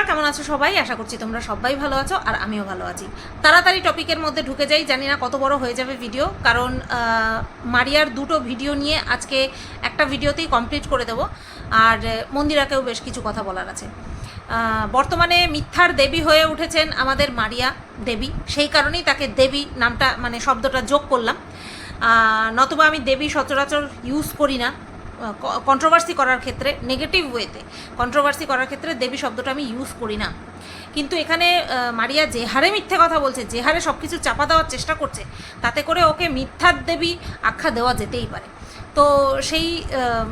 বন্ধুরা, কেমন আছো সবাই? আশা করছি তোমরা সবাই ভালো আছো আর আমিও ভালো আছি। তাড়াতাড়ি টপিকের মধ্যে ঢুকে যাই, জানি না কত বড় হয়ে যাবে ভিডিও কারণ মারিয়ার দুটো ভিডিও নিয়ে আজকে একটা ভিডিওতেই কমপ্লিট করে দেবো। আর মন্দিরাকেও বেশ কিছু কথা বলার আছে। বর্তমানে মিথ্যার দেবী হয়ে উঠেছেন আমাদের মারিয়া দেবী। সেই কারণেই তাকে দেবী নামটা মানে শব্দটা যোগ করলাম। নতুবা আমি দেবী সচরাচর ইউজ করি না। কন্ট্রোভার্সি করার ক্ষেত্রে নেগেটিভ ওয়েতে কন্ট্রোভার্সি করার ক্ষেত্রে দেবী শব্দটা আমি ইউজ করি না। কিন্তু এখানে মারিয়া যে হারে মিথ্যে কথা বলছে, যে হারে সব কিছু চাপা দেওয়ার চেষ্টা করছে, তাতে করে ওকে মিথ্যার দেবী আখ্যা দেওয়া যেতেই পারে। তো সেই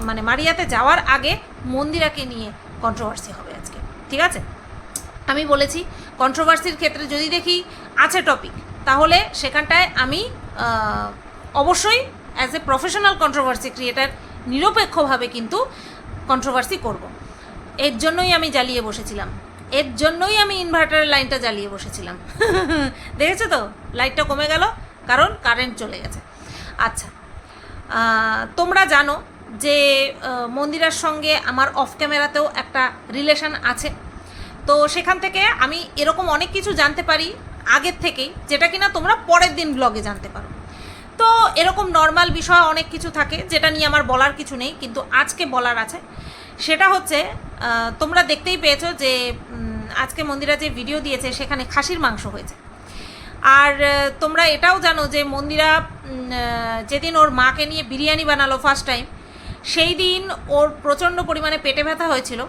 মানে মারিয়াতে যাওয়ার আগে মন্দিরাকে নিয়ে কন্ট্রোভার্সি হবে আজকে। ঠিক আছে? আমি বলেছি কন্ট্রোভার্সির ক্ষেত্রে যদি দেখি আছে টপিক তাহলে সেখানটায় আমি অবশ্যই as a professional controversy creator নিরপেক্ষভাবে কিন্তু কন্ট্রোভার্সি করব। এর জন্যই আমি জ্বালিয়ে বসেছিলাম। এর জন্যই আমি ইনভার্টারের লাইনটা জ্বালিয়ে বসেছিলাম। দেখেছ তো? লাইটটা কমে গেল, কারণ কারেন্ট চলে গেছে। আচ্ছা তোমরা জানো যে মন্দিরার সঙ্গে আমার অফ ক্যামেরাতেও একটা রিলেশন আছে। তো সেখান থেকে আমি এরকম অনেক কিছু জানতে পারি আগের থেকেই, যেটা কিনা তোমরা পরের দিন ব্লগে জানতে পারো। তো এরকম নর্মাল বিষয় অনেক কিছু থাকে, যেটা নিয়ে আমার বলার কিছু নেই, কিন্তু আজকে বলার আছে। সেটা হচ্ছে তোমরা দেখতেই পেয়েছ যে আজকে মন্দিরা যে ভিডিও দিয়েছে, সেখানে খাসির মাংস হয়েছে। আর তোমরা এটাও জানো যে মন্দিরা যেদিন ওর মাকে নিয়ে বিরিয়ানি বানালো ফার্স্ট টাইম সেই দিন ওর প্রচণ্ড পরিমাণে পেটে ব্যথা হয়েছিল।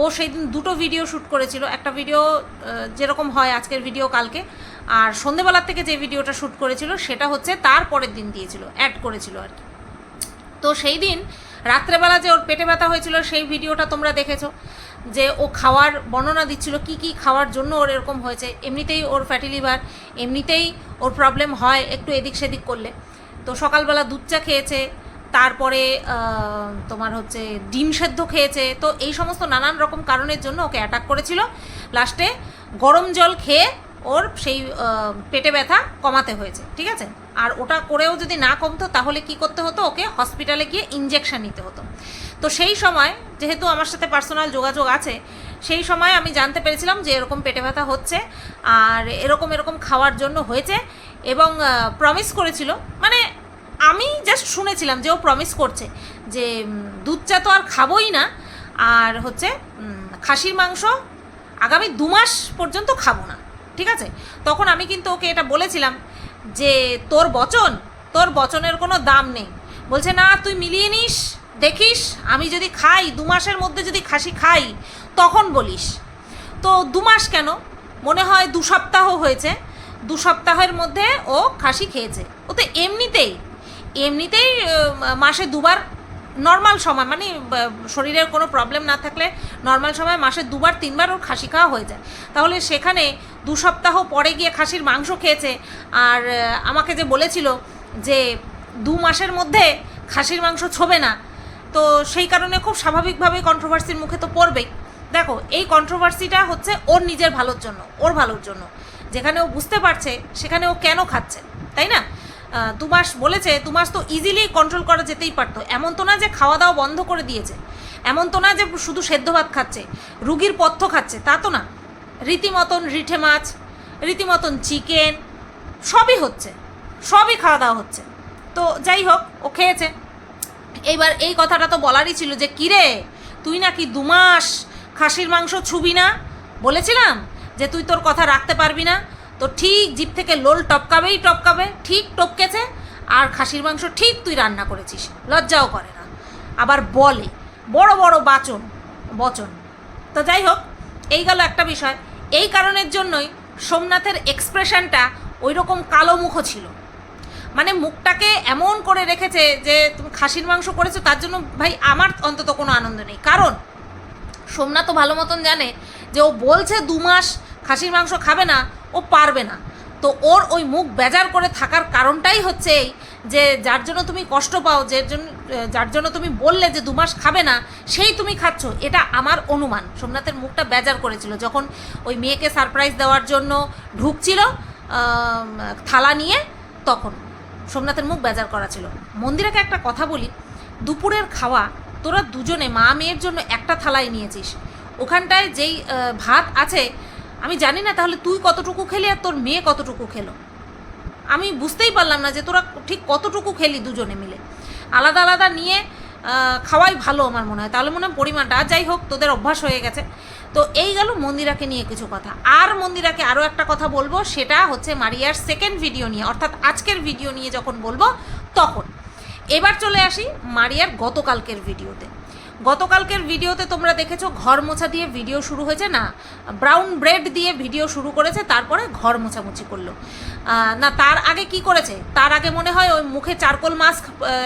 ও সেই দিন দুটো ভিডিও শ্যুট করেছিল। একটা ভিডিও যেরকম হয় আজকের ভিডিও কালকে আর সন্ধেবেলার থেকে যে ভিডিওটা শ্যুট করেছিল, সেটা হচ্ছে তার পরের দিন দিয়েছিল অ্যাড করেছিল আর কি। তো সেই দিন রাত্রেবেলা যে ওর পেটে ব্যথা হয়েছিল, সেই ভিডিওটা তোমরা দেখেছ, যে ও খাওয়ার বর্ণনা দিচ্ছিল, কি কি খাওয়ার জন্য ওর এরকম হয়েছে। এমনিতেই ওর ফ্যাটি লিভার এমনিতেই ওর প্রবলেম হয় একটু এদিক সেদিক করলে। তো সকালবেলা দুধ চা খেয়েছে, তারপরে তোমার হচ্ছে ডিম সেদ্ধ খেয়েছে। তো এই সমস্ত নানান রকম কারণের জন্য ওকে অ্যাটাক করেছিল। লাস্টে গরম জল খেয়ে ওর সেই পেটে ব্যথা কমাতে হয়েছে, ঠিক আছে? আর ওটা করেও যদি না কমতো, তাহলে কি করতে হতো? ওকে হসপিটালে গিয়ে ইঞ্জেকশন নিতে হতো। তো সেই সময়, যেহেতু আমার সাথে পার্সোনাল যোগাযোগ আছে, সেই সময় আমি জানতে পেরেছিলাম যে এরকম পেটে ব্যথা হচ্ছে, আর এরকম এরকম খাওয়ার জন্য হয়েছে এবং প্রমিস করেছিল। মানে আমি জাস্ট শুনেছিলাম যে ও প্রমিস করছে যে দুধ চা তো আর খাবোই না, আর হচ্ছে খাসির মাংস আগামী দু মাস পর্যন্ত খাব না। ঠিক আছে? তখন আমি কিন্তু ওকে এটা বলেছিলাম যে, তোর বচন, তোর বচনের কোনো দাম নেই। বলছে, না, তুই মিলিয়ে নিস, দেখিস, আমি যদি খাই, দু মাসের মধ্যে যদি খাসি খাই, তখন বলিস। তো দু মাস কেন? মনে হয় দু সপ্তাহ হয়েছে, দু সপ্তাহের মধ্যে ও খাসি খেয়েছে। ও তো এমনিতেই এমনিতেই মাসে দুবার নর্মাল সময় মানে শরীরের কোনো প্রবলেম না থাকলে নর্মাল সময় মাসে দুবার, তিনবার ওর খাসি খাওয়া হয়ে যায়। তাহলে সেখানে দু সপ্তাহ পরে গিয়ে খাসির মাংস খেয়েছে আর আমাকে যে বলেছিল যে দু মাসের মধ্যে খাসির মাংস ছোবে না, তো সেই কারণে খুব স্বাভাবিকভাবেই কন্ট্রোভার্সির মুখে তো পড়বেই। দেখো, এই কন্ট্রোভার্সিটা হচ্ছে ওর নিজের ভালোর জন্য, ওর ভালোর জন্য। যেখানে ও বুঝতে পারছে, সেখানে ও কেন খাচ্ছে, তাই না? আহ, দু মাস বলেছে দু মাস তো ইজিলি কন্ট্রোল করা যেতেই পারতো। এমন তো না যে খাওয়া দাওয়া বন্ধ করে দিয়েছে। এমন তো না যে শুধু সেদ্ধ ভাত খাচ্ছে রুগীর পথ্য খাচ্ছে তা তো না। রীতিমতন রিঠে মাছ রীতিমতন চিকেন সবই হচ্ছে সবই খাওয়া দাওয়া হচ্ছে। তো যাই হোক ও খেয়েছে। এইবার এই কথাটা তো বলারই ছিল যে কিরে তুই নাকি দু মাস খাসির মাংস ছুবি না? বলেছিলাম যে তুই তোর কথা রাখতে পারবি না তো ঠিক জিপ থেকে লোল টপকাবেই টপকাবে, ঠিক টপকেছে, আর খাসির মাংস ঠিক তুই রান্না করেছিস, লজ্জাও করে না। আবার বলে, বড় বড় বাচন, বচন। তো যাই হোক, এই গেল একটা বিষয়। এই কারণের জন্যই সোমনাথের এক্সপ্রেশনটা ওই রকম কালো মুখো ছিল। মানে মুখটাকে এমন করে রেখেছে যে, তুমি খাসির মাংস করেছ, তার জন্য ভাই আমার অন্তত কোনো আনন্দ নেই। কারণ সোমনাথ তো ভালো মতন জানে যে ও বলছে দু মাস খাসির মাংস খাবে না ও পারবে না। তো ওর ওই মুখ বেজার করে থাকার কারণটাই হচ্ছে এই যে, যার জন্য তুমি কষ্ট পাও, যে জন্য যার জন্য তুমি বললে যে দু মাস খাবে না, সেই তুমি খাচ্ছ। এটা আমার অনুমান। সোমনাথের মুখটা বেজার করেছিল। যখন ওই মেয়েকে সারপ্রাইজ দেওয়ার জন্য ঢুকছিল থালা নিয়ে, তখন সোমনাথের মুখ বেজার করা ছিল। মন্দিরাকে একটা কথা বলি, দুপুরের খাওয়া তোরা দুজনে মা মেয়ের জন্য একটা থালায় নিয়েছিস। ওখানটায় যেই ভাত আছে আমি জানি না তাহলে তুই কতটুকু খেলি আর তোর মেয়ে কতটুকু খেলো। আমি বুঝতেই পারলাম না যে তোরা ঠিক কতটুকু খেলি দুজনে মিলে। আলাদা আলাদা নিয়ে খাওয়াই ভালো আমার মনে হয়। তাহলে মনে হয় পরিমাণটা। যাই হোক, তোদের অভ্যাস হয়ে গেছে। তো এই গেল মন্দিরাকে নিয়ে কিছু কথা। আর মন্দিরাকে আরও একটা কথা বলব, সেটা হচ্ছে মারিয়ার সেকেন্ড ভিডিও নিয়ে। অর্থাৎ আজকের ভিডিও নিয়ে যখন বলব, তখন। এবার চলে আসি মারিয়ার গতকালকের ভিডিওতে গতকালকের ভিডিওতে তোমরা দেখেছ, ঘর মোছা দিয়ে ভিডিও শুরু হয়েছে, না ব্রাউন ব্রেড দিয়ে ভিডিও শুরু করেছে, তারপরে ঘর মোছামুছি করল। না, তার আগে কি করেছে? তার আগে মনে হয় ওই মুখে চারকোল মাস্ক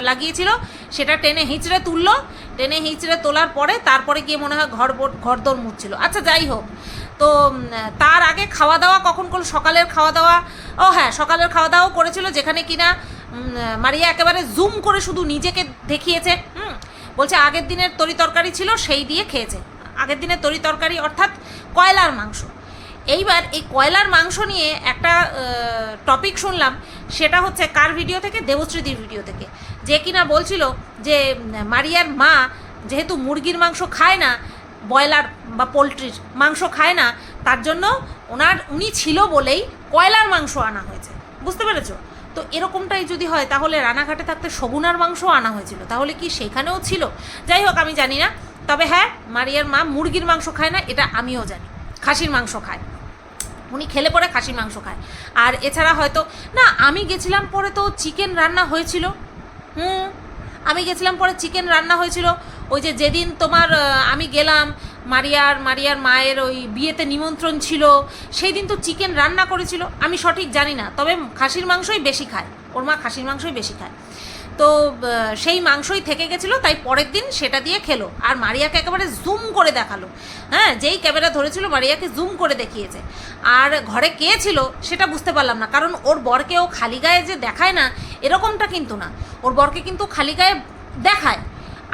লাগিয়েছিল, সেটা টেনে হিঁচড়ে তুললো, টেনে হিঁচড়ে তোলার পরে তারপরে গিয়ে মনে হয় ঘর ঘরদোর মুছছিল। আচ্ছা যাই হোক, তো তার আগে খাওয়া দাওয়া কখন করল? সকালের খাওয়া দাওয়া ও হ্যাঁ সকালের খাওয়া দাওয়াও করেছিল, যেখানে কিনা মারিয়া একেবারে জুম করে শুধু নিজেকে দেখিয়েছে বলছে, আগের দিনের তরি তরকারি ছিল, সেই দিয়ে খেয়েছে। আগের দিনের তরি তরকারি অর্থাৎ কয়লার মাংস। এইবার এই কয়লার মাংস নিয়ে একটা টপিক শুনলাম, সেটা হচ্ছে কার ভিডিও থেকে? দেবশ্রীদির ভিডিও থেকে। যে কিনা বলছিল যে, মারিয়ার মা যেহেতু মুরগির মাংস খায় না, ব্রয়লার বা পোলট্রির মাংস খায় না, তার জন্য ওনার, উনি ছিল বলেই কয়লার মাংস আনা হয়েছে। বুঝতে পেরেছ? তো এরকমটাই যদি হয়, তাহলে রানাঘাটে থাকতে সগুনার মাংসও আনা হয়েছিল। তাহলে কি সেখানেও ছিল? যাই হোক, আমি জানি না। তবে হ্যাঁ মারিয়ার মা মুরগির মাংস খায় না, এটা আমিও জানি। খাসির মাংস খায়। উনি খেলে পরে খাসির মাংস খায়। আর এছাড়া হয়তো, না, আমি গেছিলাম পরে তো চিকেন রান্না হয়েছিল। হুম, আমি গেছিলাম পরে চিকেন রান্না হয়েছিল। ওই যে যেদিন তোমার আমি গেলাম মারিয়ার মারিয়ার মায়ের ওই বিয়েতে নিমন্ত্রণ ছিল সেই দিন তো চিকেন রান্না করেছিল, আমি সঠিক জানি না, তবে খাসির মাংসই বেশি খায়, ওর মা খাসির মাংসই বেশি খায়। তো সেই মাংসই থেকে গেছিল, তাই পরের দিন সেটা দিয়ে খেলো, আর মারিয়াকে একেবারে জুম করে দেখাল। হ্যাঁ যেই ক্যামেরা ধরেছিল, মারিয়াকে জুম করে দেখিয়েছে। আর ঘরে কে ছিল, সেটা বুঝতে পারলাম না, কারণ ওর বরকে ও খালি গায়ে যে দেখায় না, এরকমটা কিন্তু না। ওর বরকে কিন্তু খালি গায়ে দেখায়।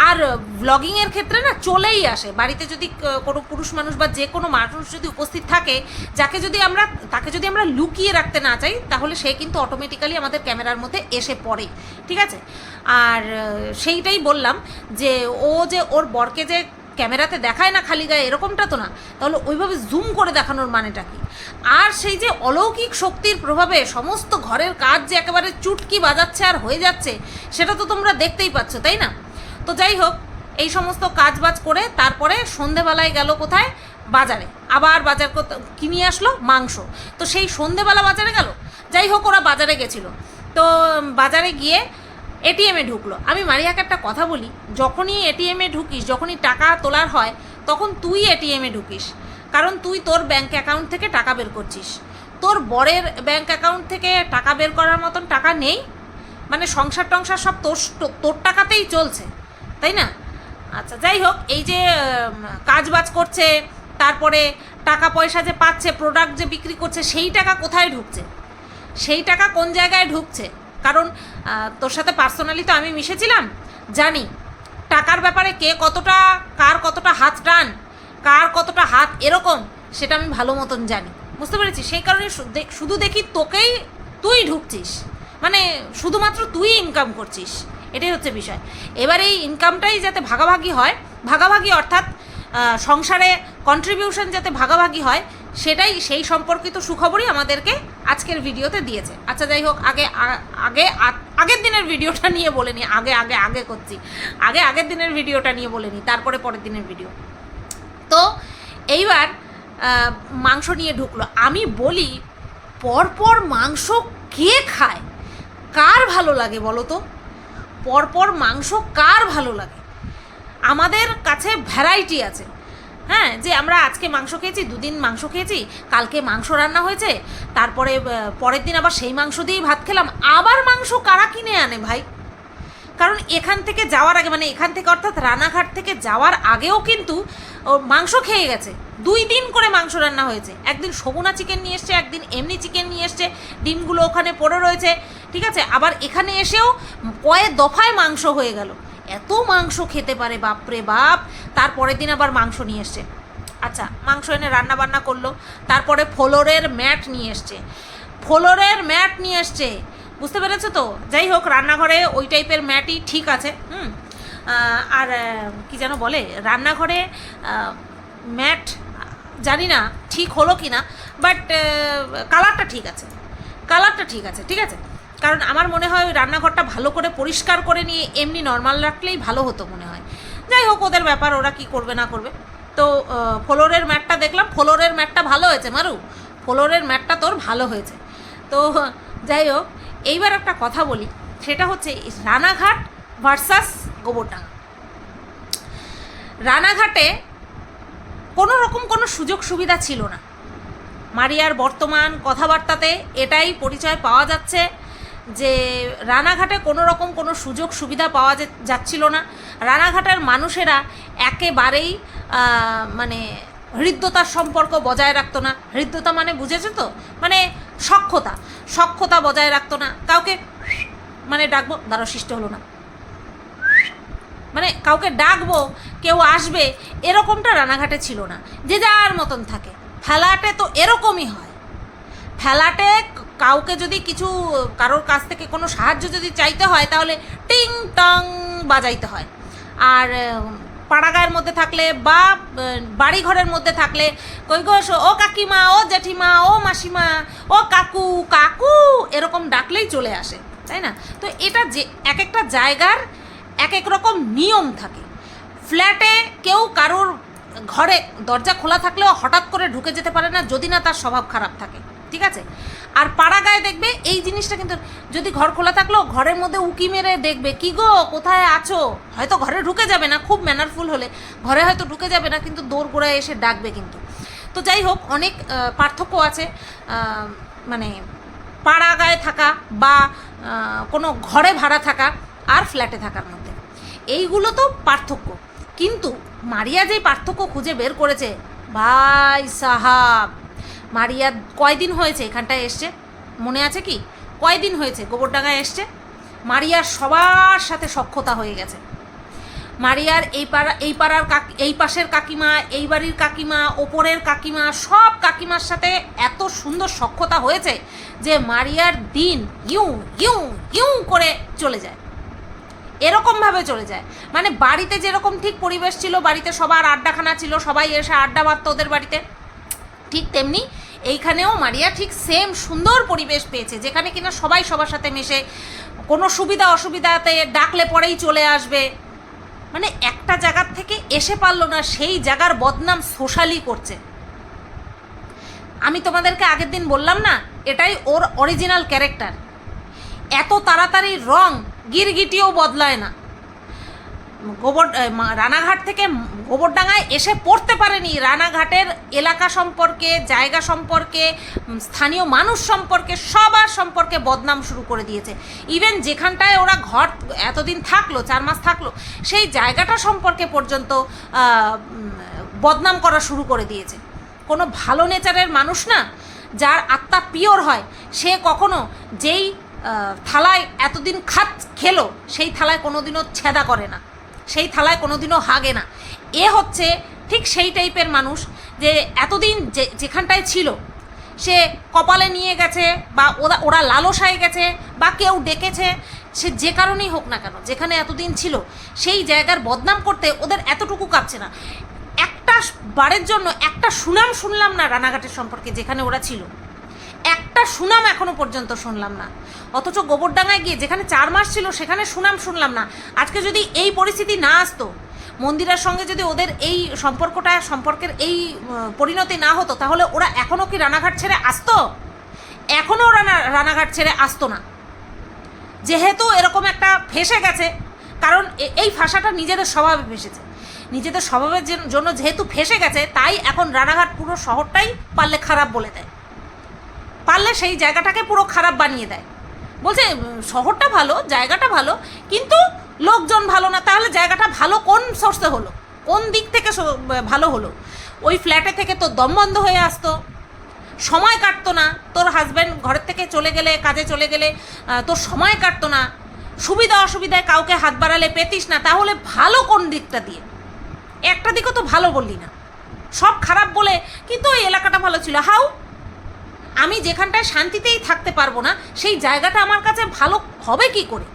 আর ব্লগিংয়ের ক্ষেত্রে না চলেই আসে। বাড়িতে যদি কোনো পুরুষ মানুষ বা যে কোনো মানুষ যদি উপস্থিত থাকে, যাকে যদি আমরা, তাকে যদি আমরা লুকিয়ে রাখতে না চাই, তাহলে সে কিন্তু অটোমেটিক্যালি আমাদের ক্যামেরার মধ্যে এসে পড়ে। ঠিক আছে? আর সেইটাই বললাম যে, ও যে ওর বরকে যে ক্যামেরাতে দেখায় না খালি গায়ে, এরকমটা তো না। তাহলে ওইভাবে জুম করে দেখানোর মানেটা কি? আর সেই যে অলৌকিক শক্তির প্রভাবে সমস্ত ঘরের কাজ যে একেবারে চুটকি বাজাচ্ছে আর হয়ে যাচ্ছে, সেটা তো তোমরা দেখতেই পাচ্ছ, তাই না? তো যাই হোক, এই সমস্ত কাজ বাজ করে তারপরে সন্ধেবেলায় গেল কোথায়? বাজারে। আবার বাজার করতে কিনে আসলো? মাংস। তো সেই সন্ধেবেলা বাজারে গেল? যাই হোক, ওরা বাজারে গেছিল। তো বাজারে গিয়ে এটিএমে ঢুকলো। আমি মারিয়াকে একটা কথা বলি, যখনই এটিএমে ঢুকিস, যখনই টাকা তোলার হয়, তখন তুই এটিএমে ঢুকিস। কারণ তুই তোর ব্যাংক অ্যাকাউন্ট থেকে টাকা বের করছিস। তোর বরের ব্যাংক অ্যাকাউন্ট থেকে টাকা বের করার মতন টাকা নেই। মানে সংসার টংসার সব তোর তোর টাকাতেই চলছে। তাই না? আচ্ছা যাই হোক, এই যে কাজ বাজ করছে, তারপরে টাকা পয়সা যে পাচ্ছে প্রোডাক্ট যে বিক্রি করছে, সেই টাকা কোথায় ঢুকছে? সেই টাকা কোন জায়গায় ঢুকছে? কারণ তোর সাথে পার্সোনালি তো আমি মিশেছিলাম, জানি। টাকার ব্যাপারে কে কতটা, কার কতটা হাত টান, কার কতটা হাত এরকম, সেটা আমি ভালো মতন জানি। বুঝতে পেরেছি সেই কারণে শুধু দেখি তোকেই তুই ঢুকছিস। মানে শুধুমাত্র তুই ইনকাম করছিস। এটাই হচ্ছে বিষয়। এবার এই ইনকামটাই যাতে ভাগাভাগি হয়, ভাগাভাগি অর্থাৎ সংসারে কন্ট্রিবিউশন যাতে ভাগাভাগি হয়, সেটাই সেই সম্পর্কিত সুখবরই আমাদেরকে আজকের ভিডিওতে দিয়েছে। আচ্ছা যাই হোক, আগে আগে আগের দিনের ভিডিওটা নিয়ে বলে নি। আগে আগে আগে করছি। আগে, আগের দিনের ভিডিওটা নিয়ে বলে নি, তারপরে পরের দিনের ভিডিও। তো, এইবার মাংস নিয়ে ঢুকলো। আমি বলি, পরপর মাংস কে খায়? কার ভালো লাগে বলো তো? পরপর মাংস কার ভালো লাগে? আমাদের কাছে ভ্যারাইটি আছে। হ্যাঁ যে আমরা আজকে মাংস খেয়েছি, দুদিন মাংস খেয়েছি, কালকে মাংস রান্না হয়েছে, তারপরে পরের দিন আবার সেই মাংস দিয়েই ভাত খেলাম। আবার মাংস কারা কিনে আনে ভাই? কারণ এখান থেকে যাওয়ার আগে মানে এখান থেকে অর্থাৎ রানাঘাট থেকে যাওয়ার আগেও কিন্তু মাংস খেয়ে গেছে। দুই দিন করে মাংস রান্না হয়েছে। একদিন সগুনা চিকেন নিয়ে এসছে, একদিন এমনি চিকেন নিয়ে এসছে। ডিমগুলো ওখানে পড়ে রয়েছে, ঠিক আছে? আবার এখানে এসেও কয়েক দফায় মাংস হয়ে গেল। এত মাংস খেতে পারে, বাপরে বাপ! তারপরের দিন আবার মাংস নিয়ে এসছে। আচ্ছা মাংস এনে রান্না বান্না করল। তারপরে ফ্লোরের ম্যাট নিয়ে এসছে। ফ্লোরের ম্যাট নিয়ে এসছে। বুঝতে পেরেছ তো? যাই হোক, রান্নাঘরে ওই টাইপের ম্যাটই ঠিক আছে, হুম? আর কি যেন বলে, রান্নাঘরে ম্যাট, জানি না ঠিক হলো কি না, বাট কালারটা ঠিক আছে। কালারটা ঠিক আছে ঠিক আছে? কারণ আমার মনে হয় ওই রান্নাঘরটা ভালো করে পরিষ্কার করে নিয়ে এমনি নর্মাল রাখলেই ভালো হতো মনে হয়। যাই হোক, ওদের ব্যাপার, ওরা কি করবে না করবে। তো ফ্লোরের ম্যাটটা দেখলাম, ফ্লোরের ম্যাটটা ভালো হয়েছে, মারু? ফ্লোরের ম্যাটটা তোর ভালো হয়েছে। তো, যাই হোক এইবার একটা কথা বলি, সেটা হচ্ছে রানাঘাট ভার্সাস গোবরডাঙ্গা। রানাঘাটে কোনো রকম কোনো সুযোগ সুবিধা ছিল না। মারিয়ার বর্তমান কথাবার্তাতে এটাই পরিচয় পাওয়া যাচ্ছে যে রানাঘাটে কোনো রকম কোনো সুযোগ সুবিধা পাওয়া যাচ্ছিল না। রানাঘাটের মানুষেরা একেবারেই মানে হৃদ্যতার সম্পর্ক বজায় রাখতো না। হৃদ্যতা মানে বুঝেছ তো? মানে সক্ষতা সক্ষতা বজায় রাখতো না। কাউকে মানে ডাকবো দ্বারা সৃষ্ট হলো না। মানে কাউকে ডাকবো, কেউ আসবে, এরকমটা রানাঘাটে ছিল না। যে যার মতন থাকে। ফ্ল্যাটে তো এরকমই হয়। ফ্ল্যাটে কাউকে যদি কিছু, কারোর কাছ থেকে কোনো সাহায্য যদি চাইতে হয়, তাহলে টিং টং বাজাইতে হয়। আর পাড়াগাঁয়ের মধ্যে থাকলে বা বাড়ি ঘরের মধ্যে থাকলে কই ও কাকিমা, ও জেঠিমা, ও মাসিমা, ও কাকু কাকু, এরকম ডাকলেই চলে আসে, তাই না? তো এটা যে এক একটা জায়গার এক এক রকম নিয়ম থাকে। ফ্ল্যাটে কেউ কারোর ঘরে দরজা খোলা থাকলেও হঠাৎ করে ঢুকে যেতে পারে না, যদি না তার স্বভাব খারাপ থাকে, ঠিক আছে? আর পাড়া গায়ে দেখবে এই জিনিসটা কিন্তু যদি ঘর খোলা থাকলেও ঘরের মধ্যে উকি মেরে দেখবে, কি গো, কোথায় আছো? হয়তো ঘরে ঢুকে যাবে না, খুব ম্যানারফুল হলে। ঘরে হয়তো ঢুকে যাবে না, কিন্তু দৌড় গোড়ায় এসে ডাকবে কিন্তু। তো যাই হোক, অনেক পার্থক্য আছে মানে পাড়া গায়ে থাকা বা কোনো ঘরে ভাড়া থাকা আর ফ্ল্যাটে থাকার মধ্যে। এইগুলো তো পার্থক্য। কিন্তু মারিয়া যে পার্থক্য খুঁজে বের করেছে, ভাই সাহাব মারিয়া কয়দিন হয়েছে এখানটায় এসছে? মনে আছে কি? কয়দিন হয়েছে? গোবরডাঙ্গায় এসছে? মারিয়ার সবার সাথে সক্ষতা হয়ে গেছে। মারিয়ার এই পাড়া, এই পাড়ার কাকি, এই পাশের কাকিমা, এই বাড়ির কাকিমা, ওপরের কাকিমা, সব কাকিমার সাথে এত সুন্দর সক্ষতা হয়েছে যে মারিয়ার দিন ইউ ইউ ইউ করে চলে যায়। এরকমভাবে চলে যায়। মানে বাড়িতে যেরকম ঠিক পরিবেশ ছিল, বাড়িতে সবার আড্ডাখানা ছিল, সবাই এসে আড্ডা মারত ওদের বাড়িতে। ঠিক তেমনি এইখানেও মারিয়া ঠিক সেম সুন্দর পরিবেশ পেয়েছে, যেখানে কিনা সবাই সবার সাথে মেশে, কোনো সুবিধা অসুবিধাতে ডাকলে পরেই চলে আসবে। মানে একটা জায়গার থেকে এসে পারল না, সেই জায়গার বদনাম সোশ্যালি করছে। আমি তোমাদেরকে আগের দিন বললাম না, এটাই ওর অরিজিনাল ক্যারেক্টার এত তাড়াতাড়ি রং গিরগিটিও বদলায় না। গোবর রানাঘাট থেকে গোবরডাঙ্গায় এসে পড়তে পারেনি। রানাঘাটের এলাকা সম্পর্কে, জায়গা সম্পর্কে স্থানীয় মানুষ সম্পর্কে, সবার সম্পর্কে বদনাম শুরু করে দিয়েছে। ইভেন যেখানটায় ওরা ঘর এতদিন থাকল, চার মাস থাকল, সেই জায়গাটা সম্পর্কে পর্যন্ত বদনাম করা শুরু করে দিয়েছে। কোনো ভালো নেচারের মানুষ না, যার আত্মা পিওর হয়, সে কখনো যেই থালায় এতদিন খাত খেলো, সেই থালায় কোনোদিনও ছেদা করে না। সেই থালায় কোনোদিনও হাগে না। এ হচ্ছে ঠিক সেই টাইপের মানুষ যে এতদিন যে যেখানটায় ছিল, সে কপালে নিয়ে গেছে বা ওরা ওরা লালসায় গেছে বা কেউ ডেকেছে, সে যে কারণেই হোক না কেন, যেখানে এতদিন ছিল, সেই জায়গার বদনাম করতে ওদের এতটুকু কাঁপছে না। একটা বারের জন্য একটা সুনাম শুনলাম না রানাঘাটের সম্পর্কে যেখানে ওরা ছিল। একটা সুনাম এখনও পর্যন্ত শুনলাম না। অথচ গোবরডাঙ্গায় গিয়ে যেখানে চার মাস ছিল, সেখানে সুনাম শুনলাম না। আজকে যদি এই পরিস্থিতি না আসতো, মন্দিরের সঙ্গে যদি ওদের এই সম্পর্কটা, সম্পর্কের এই পরিণতি না হতো, তাহলে ওরা এখনও কি রানাঘাট ছেড়ে আসতো? এখনও ওরা রানাঘাট ছেড়ে আসতো না। যেহেতু এরকম একটা ফেসে গেছে, কারণ এই ভাষাটা নিজেদের স্বভাবে ফেসেছে। নিজেদের স্বভাবের জন- জন্য যেহেতু ফেসে গেছে, তাই এখন রানাঘাট পুরো শহরটাই পারলে খারাপ বলে দেয়। পারলে সেই জায়গাটাকে পুরো খারাপ বানিয়ে দেয়। বলছে, শহরটা ভালো, জায়গাটা ভালো, কিন্তু লোকজন ভালো না। তাহলে জায়গাটা ভালো কোন সোর্সে হলো? কোন দিক থেকে ভালো হলো? ওই ফ্ল্যাটে থেকে তো দম বন্ধ হয়ে আসতো। সময় কাটতো না। তোর হাজব্যান্ড ঘরের থেকে চলে গেলে, কাজে চলে গেলে তোর সময় কাটতো না। সুবিধা অসুবিধায় কাউকে হাত বাড়ালে পেতিস না। তাহলে ভালো কোন দিকটা দিয়ে? একটা দিকও তো ভালো বললি না। সব খারাপ বলে, কিন্তু ওই এলাকাটা ভালো ছিল। হাউ আমি যেখানটায় শান্তিতেই থাকতে পারব না, সেই জায়গাটা আমার কাছে ভালো হবে কি করে?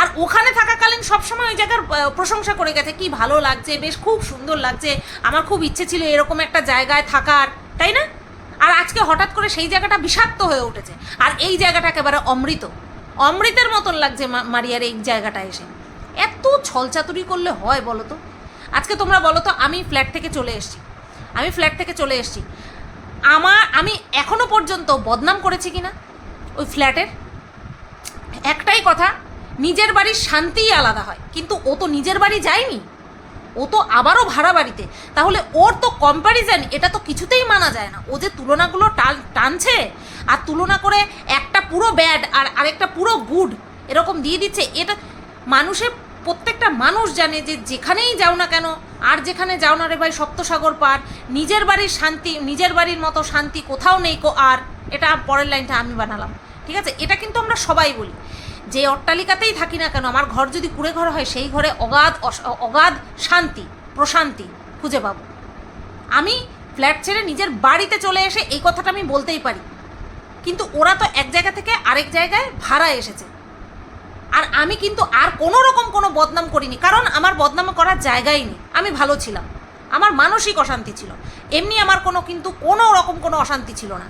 আর ওখানে থাকাকালীন সবসময় ওই জায়গার প্রশংসা করে গেছে, কি ভালো লাগছে, বেশ খুব সুন্দর লাগছে, আমার খুব ইচ্ছে ছিল এরকম একটা জায়গায় থাকার, তাই না? আর আজকে হঠাৎ করে সেই জায়গাটা বিষাক্ত হয়ে উঠেছে, আর এই জায়গাটা একেবারে অমৃত। অমৃতের মতন লাগছে মারিয়ার এই জায়গাটা এসে। এত ছলচাতুরি করলে হয় বলো তো? আজকে তোমরা বলো তো, আমি ফ্ল্যাট থেকে চলে এসেছি। আমি ফ্ল্যাট থেকে চলে এসেছি। আমার, আমি এখনও পর্যন্ত বদনাম করেছি কিনা ওই ফ্ল্যাটের? একটাই কথা, নিজের বাড়ির শান্তিই আলাদা হয়। কিন্তু ও তো নিজের বাড়ি যায়নি। ও তো আবারও ভাড়া বাড়িতে। তাহলে ওর তো কম্প্যারিজন এটা তো কিছুতেই মানা যায় না। ও যে তুলনাগুলো টান, টানছে আর তুলনা করে একটা পুরো ব্যাড আর আরেকটা পুরো গুড এরকম দিয়ে দিচ্ছে, এটা মানুষের প্রত্যেকটা মানুষ জানে যে যেখানেই যাও না কেন, আর যেখানে যাও না রে ভাই, সপ্তসাগর পার, নিজের বাড়ির শান্তি, নিজের বাড়ির মতো শান্তি কোথাও নেই কো, আর এটা পরের লাইনটা আমি বানালাম, ঠিক আছে? এটা কিন্তু আমরা সবাই বলি। যে অট্টালিকাতেই থাকি না কেন, আমার ঘর যদি কুড়ে ঘর হয়, সেই ঘরে অগাধ অগাধ শান্তি, প্রশান্তি খুঁজে পাবো। আমি ফ্ল্যাট ছেড়ে নিজের বাড়িতে চলে এসে এই কথাটা আমি বলতেই পারি। কিন্তু ওরা তো এক জায়গা থেকে আরেক জায়গায় ভাড়া এসেছে। আর আমি কিন্তু আর কোনো রকম কোনো বদনাম করিনি, কারণ আমার বদনাম করার জায়গাই নেই। আমি ভালো ছিলাম। আমার মানসিক অশান্তি ছিল। এমনি আমার কোনো কিন্তু কোনো রকম কোনো অশান্তি ছিল না।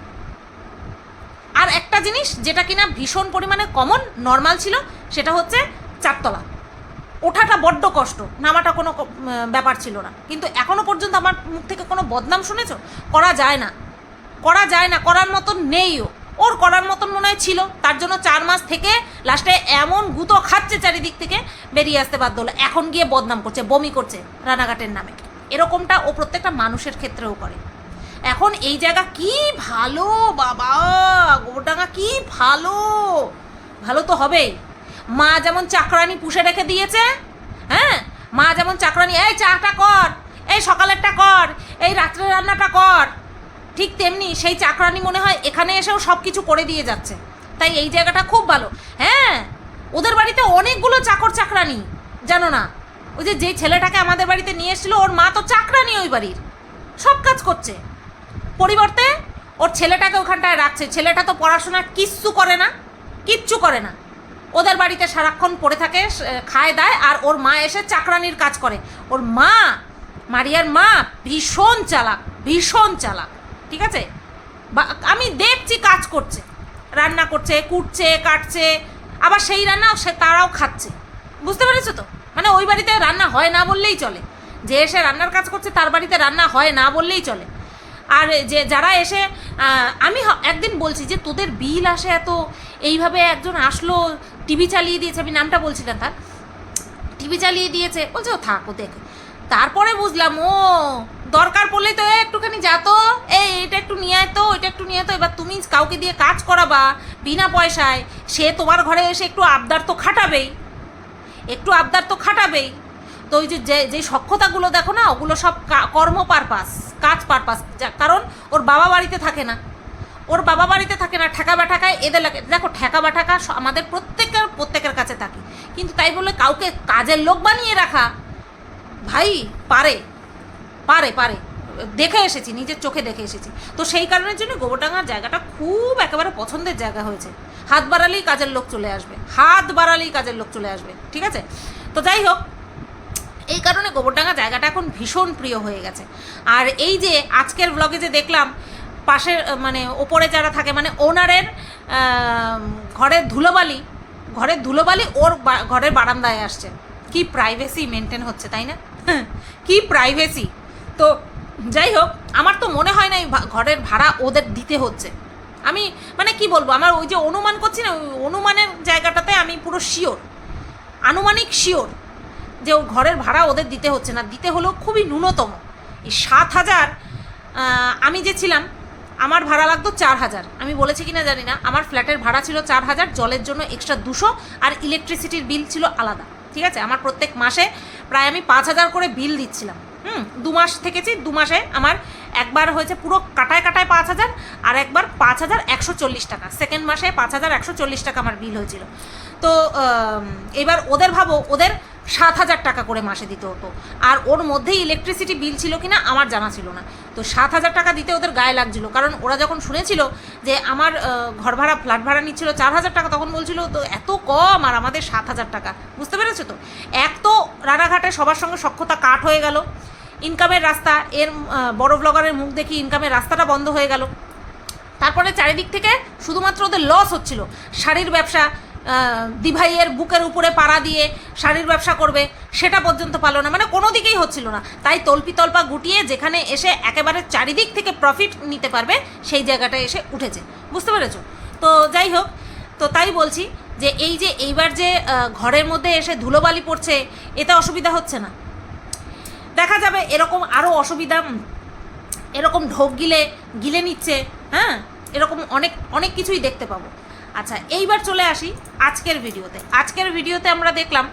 আর একটা জিনিস যেটা কিনা ভীষণ পরিমাণে কমন নর্মাল ছিল, সেটা হচ্ছে চারতলা। ওঠাটা বড্ড কষ্ট, নামাটা কোনো ব্যাপার ছিল না। কিন্তু এখনও পর্যন্ত আমার মুখ থেকে কোনো বদনাম শুনেছ? করা যায় না। করা যায় না, করার মতো নেইও। ওর করার মতন মনে হয় ছিল। তার জন্য চার মাস থেকে লাস্টে এমন গুঁতো খাচ্ছে চারিদিক থেকে, বেরিয়ে আসতে বাধ্য হলো। এখন গিয়ে বদনাম করছে, বমি করছে রানাঘাটের নামে। এরকমটা ও প্রত্যেকটা মানুষের ক্ষেত্রেও করে। এখন এই জায়গা কি ভালো, বাবা! গোবরডাঙ্গা কি ভালো! ভালো তো হবেই। মা যেমন চাকরানি পুষে রেখে দিয়েছে হ্যাঁ? মা যেমন চাকরানি, এই চাটা কর, এই সকালেরটা কর, এই রাত্রে রান্নাটা কর। ঠিক তেমনি সেই চাকরানি মনে হয় এখানে এসেও সব কিছু করে দিয়ে যাচ্ছে। তাই এই জায়গাটা খুব ভালো। হ্যাঁ ওদের বাড়িতে অনেকগুলো চাকর চাকরানি, জানো না? ওই যে যেই ছেলেটাকে আমাদের বাড়িতে নিয়ে এসেছিল, ওর মা তো চাকরানি ওই বাড়ির। সব কাজ করছে। পরিবর্তে ওর ছেলেটাকে ওখানটায় রাখছে। ছেলেটা তো পড়াশোনা কিচ্ছু করে না, কিচ্ছু করে না। ওদের বাড়িতে সারাক্ষণ পড়ে থাকে খায়, দায়, আর ওর মা এসে চাকরানির কাজ করে। ওর মা, মারিয়ার মা, ভীষণ চালাক ভীষণ চালাক। ঠিক আছে? বা- আমি দেখছি কাজ করছে, রান্না করছে, কুটছে, কাটছে, আবার সেই রান্না সে তারাও খাচ্ছে। বুঝতে পেরেছ তো? মানে ওই বাড়িতে রান্না হয় না বললেই চলে। যে এসে রান্নার কাজ করছে, তার বাড়িতে রান্না হয় না বললেই চলে। আর যে যারা এসে আমি একদিন বলছি যে তোদের বিল আসে এত, এইভাবে একজন আসলো, টিভি চালিয়ে দিয়েছে, আমি নামটা বলছি না তার। টিভি চালিয়ে দিয়েছে, বলছে, ও থাক দেখে। তারপরে বুঝলাম, ও দরকার পড়লেই তো "এ, একটুখানি যা তো এই এটা একটু নিয়ে আয় তো ওইটা একটু নিয়ে তো। এবার তুমি কাউকে দিয়ে কাজ করাবা বিনা পয়সায় সে তোমার ঘরে এসে একটু আবদার তো খাটাবেই। একটু আবদার তো খাটাবেই। তো ওই যে যে- সক্ষতাগুলো দেখো না ওগুলো সব কর্ম পারপাস কাজ পারপাস। কারণ ওর বাবা বাড়িতে থাকে না। ওর বাবা বাড়িতে থাকে না ঠেকা বাঠাকায় এদের লাগে। দেখো ঠেকা বাঠাকা আমাদের প্রত্যেকের প্রত্যেকের কাছে থাকে। কিন্তু তাই বলে কাউকে কাজের লোক বানিয়ে রাখা ভাই পারে। পারে পারে। দেখে এসেছি, নিজের চোখে দেখে এসেছি। তো সেই কারণের জন্য গোবরডাঙ্গার জায়গাটা খুব একেবারে পছন্দের জায়গা হয়েছে। হাত বাড়ালেই কাজের লোক চলে আসবে। হাত বাড়ালেই কাজের লোক চলে আসবে, ঠিক আছে? তো যাই হোক, এই কারণে গোবরডাঙ্গা জায়গাটা এখন ভীষণ প্রিয় হয়ে গেছে। আর এই যে আজকের ব্লগে যে দেখলাম, পাশের মানে ওপরে যারা থাকে মানে ওনারের ঘরের ধুলোবালি ঘরের ধুলোবালি ওর ঘরের বারান্দায় আসছে। কি প্রাইভেসি মেনটেন হচ্ছে, তাই না? কি প্রাইভেসি তো যাই হোক, আমার তো মনে হয় না এই ঘরের ভাড়া ওদের দিতে হচ্ছে। আমি মানে কি বলব, আমার ওই যে অনুমান করছি না, ওই অনুমানের জায়গাটাতে আমি পুরো শিওর আনুমানিক শিওর যে ও ঘরের ভাড়া ওদের দিতে হচ্ছে না। দিতে হলেও খুবই ন্যূনতম। এই সাত হাজার আমি যে ছিলাম, আমার ভাড়া লাগতো চার হাজার। আমি বলেছি কিনা জানি না, আমার ফ্ল্যাটের ভাড়া ছিল চার হাজার, জলের জন্য এক্সট্রা দুশো আর ইলেকট্রিসিটির বিল ছিল আলাদা। ঠিক আছে? আমার প্রত্যেক মাসে প্রায় আমি পাঁচ হাজার করে বিল দিচ্ছিলাম। হুম, দু মাস থেকেছি, দু মাসে আমার একবার হয়েছে পুরো কাটায় কাটায় পাঁচ হাজার, আর একবার পাঁচ হাজার একশো চল্লিশ টাকা। সেকেন্ড মাসে পাঁচ হাজার একশো চল্লিশ টাকা আমার বিল হয়েছিল। তো এবার ওদের ভাবো, ওদের সাত হাজার টাকা করে মাসে দিতে হতো। আর ওর মধ্যেই ইলেকট্রিসিটি বিল ছিল কিনা আমার জানা ছিল না। তো সাত হাজার টাকা দিতে ওদের গায়ে লাগছিল। কারণ ওরা যখন শুনেছিল যে আমার ঘর ভাড়া ফ্ল্যাট ভাড়া নিচ্ছিল চার হাজার টাকা, তখন বলছিল, তো এত কম আর আমাদের সাত হাজার টাকা। বুঝতে পেরেছ তো? এক তো রানাঘাটে সবার সঙ্গে সক্ষতা কাট হয়ে গেল। ইনকামের রাস্তা, এর বড় ব্লগারের মুখ দেখি ইনকামের রাস্তাটা বন্ধ হয়ে গেল। তারপরে চারিদিক থেকে শুধুমাত্র ওদের লস হচ্ছিল। শাড়ির ব্যবসা দিভাইয়ের বুকের উপরে পাড়া দিয়ে শাড়ির ব্যবসা করবে, সেটা পর্যন্ত পারল না। মানে কোনো দিকেই হচ্ছিল না। তাই তল্পি তল্পা গুটিয়ে যেখানে এসে একেবারে চারিদিক থেকে প্রফিট নিতে পারবে, সেই জায়গাটায় এসে উঠেছে। বুঝতে পেরেছ? তো যাই হোক, তো তাই বলছি যে, এই যে এইবার যে ঘরের মধ্যে এসে ধুলোবালি পড়ছে, এতে অসুবিধা হচ্ছে না। দেখা যাবে এরকম আরও অসুবিধা এরকম ঢোক গিলে গিলে নিচ্ছে হ্যাঁ? এরকম অনেক অনেক কিছুই দেখতে পাবো। আচ্ছা এইবার চলে আসি আজকের ভিডিওতে। আজকের ভিডিওতে আমরা দেখলাম,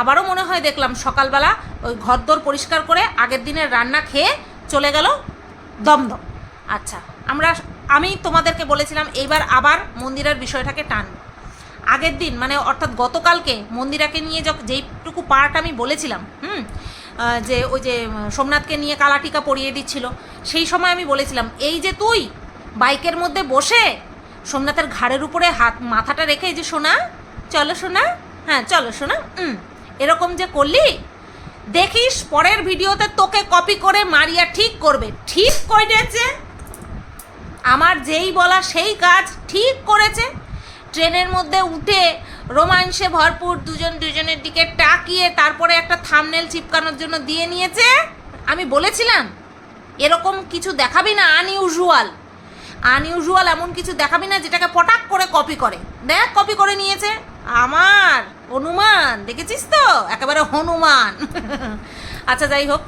আবারও মনে হয় দেখলাম সকালবেলা ওই ঘরদোর পরিষ্কার করে আগের দিনের রান্না খেয়ে চলে গেল দমদম। আচ্ছা আমরা, আমি তোমাদেরকে বলেছিলাম এইবার আবার মন্দিরের বিষয়টাকে টানব। আগের দিন মানে অর্থাৎ গতকালকে মন্দিরাকে নিয়ে যেইটুকু পার্ট আমি বলেছিলাম, হুম? যে ওই যে সোমনাথকে নিয়ে কালাটিকা পরিয়ে দিচ্ছিল। সেই সময় আমি বলেছিলাম, এই যে তুই বাইকের মধ্যে বসে সোমনাথের ঘাড়ের উপরে হাত, মাথাটা রেখে যে শোনা চলো শোনা হ্যাঁ চলো হুম এরকম যে করলি, দেখিস পরের ভিডিওতে তোকে কপি করে মারিয়া ঠিক করবে। ঠিক করেছে। আমার যেই বলা সেই কাজ ঠিক করেছে। ট্রেনের মধ্যে উঠে রোমাঞ্চে ভরপুর দুজন দুজনের দিকে টাকিয়ে তারপরে একটা থামনেল চিপকানোর জন্য দিয়ে নিয়েছে। আমি বলেছিলাম, এরকম কিছু দেখাবি না আনইউজুয়াল আনইউজুয়াল এমন কিছু দেখাবি না যেটাকে পটাক করে কপি করে। দেখ কপি করে নিয়েছে। আমার হনুমান, দেখেছিস তো? একেবারে হনুমান। আচ্ছা যাই হোক,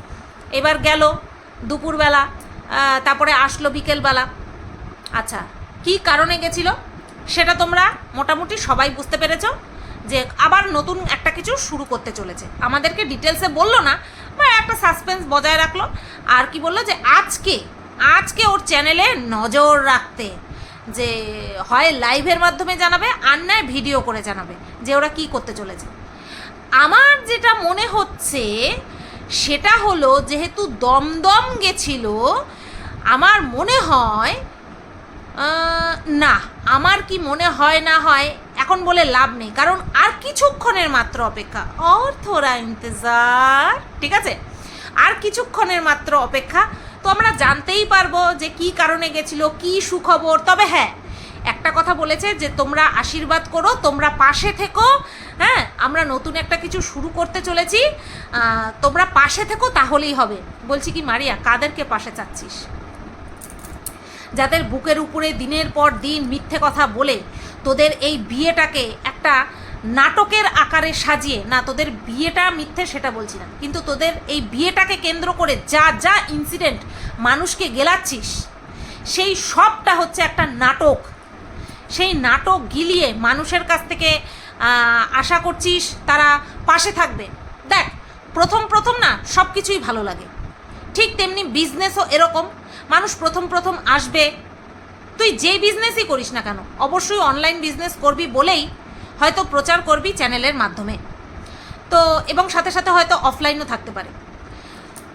এবার গেল দুপুরবেলা তারপরে আসলো বিকেলবেলা। আচ্ছা কি কারণে গেছিল? সেটা তোমরা মোটামুটি সবাই বুঝতে পেরেছ যে আবার নতুন একটা কিছু শুরু করতে চলেছে। আমাদেরকে ডিটেলসে বলল না, বা একটা সাসপেন্স বজায় রাখল। আর কি বলল যে আজকে আজকে ওর চ্যানেলে নজর রাখতে, যে হয় লাইভের মাধ্যমে জানাবে, আর নয় ভিডিও করে জানাবে, যে ওরা কি করতে চলেছে। আমার যেটা মনে হচ্ছে, সেটা হলো যেহেতু দমদম গেছিল, আমার মনে হয় না, আমার কি মনে হয় না হয়, এখন বলে লাভ নেই, কারণ আর কিছুক্ষণের মাত্র অপেক্ষা। অর্থরা ইন্তজার, ঠিক আছে? আর কিছুক্ষণের মাত্র অপেক্ষা। তো আমরা জানতেই পারব যে কি কারণে গেছিল, কি সুখবর। তবে হ্যাঁ একটা কথা বলেছে যে তোমরা আশীর্বাদ করো, তোমরা পাশে থেকো। হ্যাঁ আমরা নতুন একটা কিছু শুরু করতে চলেছি। তোমরা পাশে থেকো, তাহলেই হবে। বলছি কি, মারিয়া, কাদেরকে পাশে চাচ্ছিস? যাদের বুকের উপরে দিনের পর দিন মিথ্যে কথা বলে, তোদের এই বিয়েটাকে একটা নাটকের আকারে সাজিয়ে, না তোদের বিয়েটা মিথ্যে সেটা বলছি না, কিন্তু তোদের এই বিয়েটাকে কেন্দ্র করে যা যা ইনসিডেন্ট মানুষকে গেলাচ্ছিস, সেই সবটা হচ্ছে একটা নাটক। সেই নাটক গিলিয়ে মানুষের কাছ থেকে আশা করছিস তারা পাশে থাকবে। দেখ, প্রথম প্রথম না সব কিছুই ভালো লাগে। ঠিক তেমনি বিজনেসও এরকম। মানুষ প্রথম প্রথম আসবে। তুই যে বিজনেসই করিস না কেন, অবশ্যই অনলাইন বিজনেস করবি বলেই হয়তো প্রচার করবি চ্যানেলের মাধ্যমে। তো, এবং সাথে সাথে হয়তো অফলাইনও থাকতে পারে।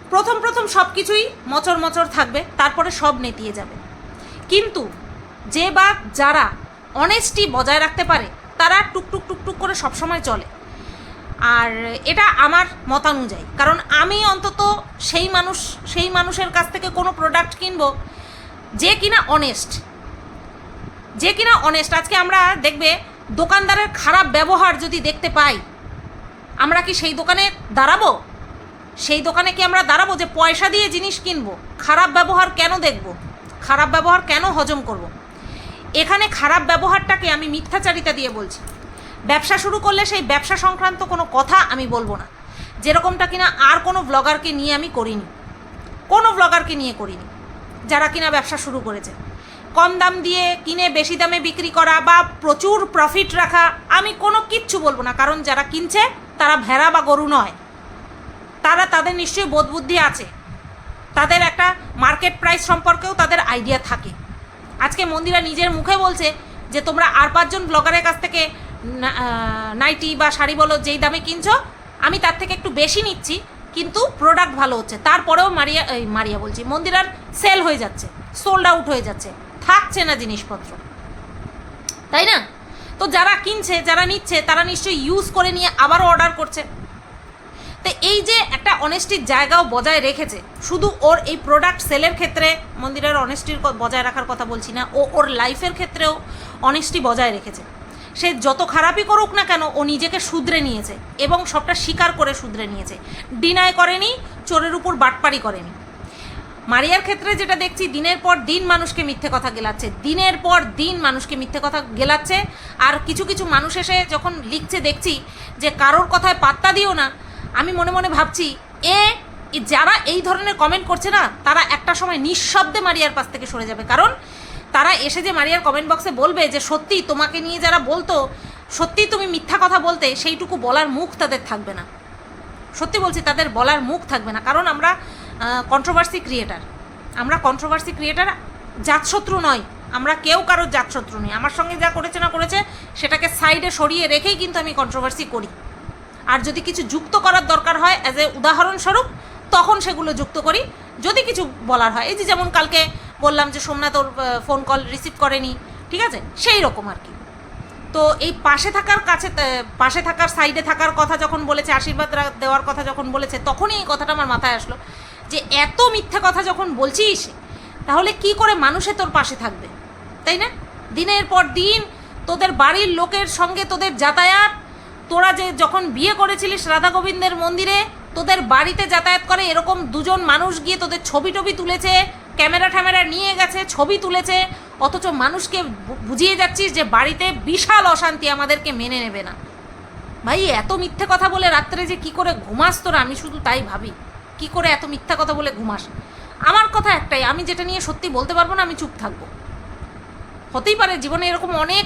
প্রথম প্রথম সব কিছুই মচর মচর থাকবে, তারপরে সব নেতিয়ে যাবে। কিন্তু যে বা যারা অনেস্টি বজায় রাখতে পারে, তারা টুকটুক টুকটুক করে সবসময় চলে। আর এটা আমার মতানুযায়ী। কারণ আমি অন্তত সেই মানুষ, সেই মানুষের কাছ থেকে কোনো প্রোডাক্ট কিনবো যে কিনা অনেস্ট যে কিনা অনেস্ট আজকে আমরা দেখবে দোকানদারের খারাপ ব্যবহার যদি দেখতে পাই, আমরা কি সেই দোকানে দাঁড়াবো? সেই দোকানে কি আমরা দাঁড়াবো যে পয়সা দিয়ে জিনিস কিনবো? খারাপ ব্যবহার কেন দেখব? খারাপ ব্যবহার কেন হজম করব। এখানে খারাপ ব্যবহারটাকে আমি মিথ্যাচারিতা দিয়ে বলছি। ব্যবসা শুরু করলে সেই ব্যবসা সংক্রান্ত কোনো কথা আমি বলব না। যেরকমটা কিনা আর কোনো ব্লগারকে নিয়ে আমি করিনি। কোনো ব্লগারকে নিয়ে করিনি, যারা কিনা ব্যবসা শুরু করেছে। কম দাম দিয়ে কিনে বেশি দামে বিক্রি করা বা প্রচুর প্রফিট রাখা আমি কোনো কিচ্ছু বলব না। কারণ যারা কিনছে, তারা ভেড়া বা গরু নয়। তারা তাদের নিশ্চয়ই বোধ বুদ্ধি আছে। তাদের একটা মার্কেট প্রাইস সম্পর্কেও তাদের আইডিয়া থাকে। আজকে মন্দিরা নিজের মুখে বলছে যে, তোমরা আর পাঁচজন ব্লগারের কাছ থেকে নাইটি বা শাড়ি বলো যেই দামে কিনছো, আমি তার থেকে একটু বেশি নিচ্ছি, কিন্তু প্রোডাক্ট ভালো হচ্ছে। তারপরেও মারিয়া, এই মারিয়া বলছি, মন্দিরার সেল হয়ে যাচ্ছে সোল্ড আউট হয়ে যাচ্ছে, থাকছে না জিনিসপত্র। তাই না? তো যারা কিনছে, যারা নিচ্ছে, তারা নিশ্চয়ই ইউজ করে নিয়ে আবারও অর্ডার করছে। তো এই যে একটা অনেস্টির জায়গাও বজায় রেখেছে, শুধু ওর এই প্রোডাক্ট সেলের ক্ষেত্রে মন্দিরের অনেস্টির বজায় রাখার কথা বলছি না, ও ওর লাইফের ক্ষেত্রেও অনেস্টি বজায় রেখেছে। সে যত খারাপই করুক না কেন, ও নিজেকে শুধরে নিয়েছে এবং সবটা স্বীকার করে শুধরে নিয়েছে। ডিনায় করেনি, চোরের উপর বাটপাড়ি করেনি। মারিয়ার ক্ষেত্রে যেটা দেখছি, দিনের পর দিন মানুষকে মিথ্যে কথা গেলাচ্ছে। দিনের পর দিন মানুষকে মিথ্যে কথা গেলাচ্ছে। আর কিছু কিছু মানুষ এসে যখন লিখছে, দেখছি যে কারোর কথায় পাত্তা দিও না, আমি মনে মনে ভাবছি, এ, যারা এই ধরনের কমেন্ট করছে না, তারা একটা সময় নিঃশব্দে মারিয়ার পাশ থেকে সরে যাবে। কারণ তারা এসে যে মারিয়ার কমেন্ট বক্সে বলবে যে সত্যি তোমাকে নিয়ে যারা বলতো, সত্যি তুমি মিথ্যা কথা বলতে সেইটুকু বলার মুখ তাদের থাকবে না। সত্যি বলছি, তাদের বলার মুখ থাকবে না। কারণ আমরা কন্ট্রোভার্সি ক্রিয়েটার আমরা কন্ট্রোভার্সি ক্রিয়েটার জাতশত্রু নয়। আমরা কেউ কারোর জাতশত্রু নই। আমার সঙ্গে যা করেছে না করেছে, সেটাকে সাইডে সরিয়ে রেখেই কিন্তু আমি কন্ট্রোভার্সি করি। আর যদি কিছু যুক্ত করার দরকার হয় অ্যাজ এ উদাহরণস্বরূপ, তখন সেগুলো যুক্ত করি। যদি কিছু বলার হয়, এই যে যেমন কালকে বললাম যে সোমনাথ ওর ফোন কল রিসিভ করেনি। ঠিক আছে? সেই রকম আর কি। তো এই পাশে থাকার কাছে পাশে থাকার সাইডে থাকার কথা যখন বলেছে, আশীর্বাদ দেওয়ার কথা যখন বলেছে, তখনই এই কথাটা আমার মাথায় আসলো যে এত মিথ্যে কথা যখন বলছিস, তাহলে কি করে মানুষে তোর পাশে থাকবে? তাই না? দিনের পর দিন তোদের বাড়ির লোকের সঙ্গে তোদের যাতায়াত, তোরা যে যখন বিয়ে করেছিলিস রাধা গোবিন্দের মন্দিরে, তোদের বাড়িতে যাতায়াত করে এরকম দুজন মানুষ গিয়ে তোদের ছবি টবি তুলেছে ক্যামেরা ট্যামেরা নিয়ে গেছে, ছবি তুলেছে, অথচ মানুষকে বুঝিয়ে যাচ্ছিস যে বাড়িতে বিশাল অশান্তি আমাদেরকে মেনে নেবে না। ভাই, এত মিথ্যে কথা বলে রাত্রে যে কি করে ঘুমাস তোরা? আমি শুধু তাই ভাবি। কি করে এত মিথ্যা কথা বলে ঘুমাস? আমার কথা একটাই, আমি যেটা নিয়ে সত্যি বলতে পারব না, আমি চুপ থাকব। হতেই পারে জীবনে এরকম অনেক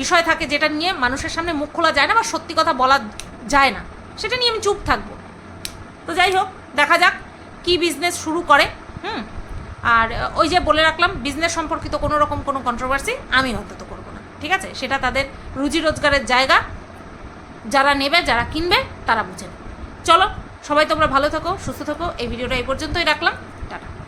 বিষয় থাকে যেটা নিয়ে মানুষের সামনে মুখ খোলা যায় না বা সত্যি কথা বলা যায় না। সেটা নিয়ে আমি চুপ থাকব। তো যাই হোক, দেখা যাক কি বিজনেস শুরু করে। হুম? আর ওই যে বলে রাখলাম বিজনেস সম্পর্কিত কোনো রকম কোনো কন্ট্রোভার্সি আমি অন্তত করব না, ঠিক আছে? সেটা তাদের রুজি রোজগারের জায়গা। যারা নেবে, যারা কিনবে, তারা বুঝে চলো, সবাই তোমরা ভালো থাকো, সুস্থ থাকো। এই ভিডিওটা এই পর্যন্তই রাখলাম।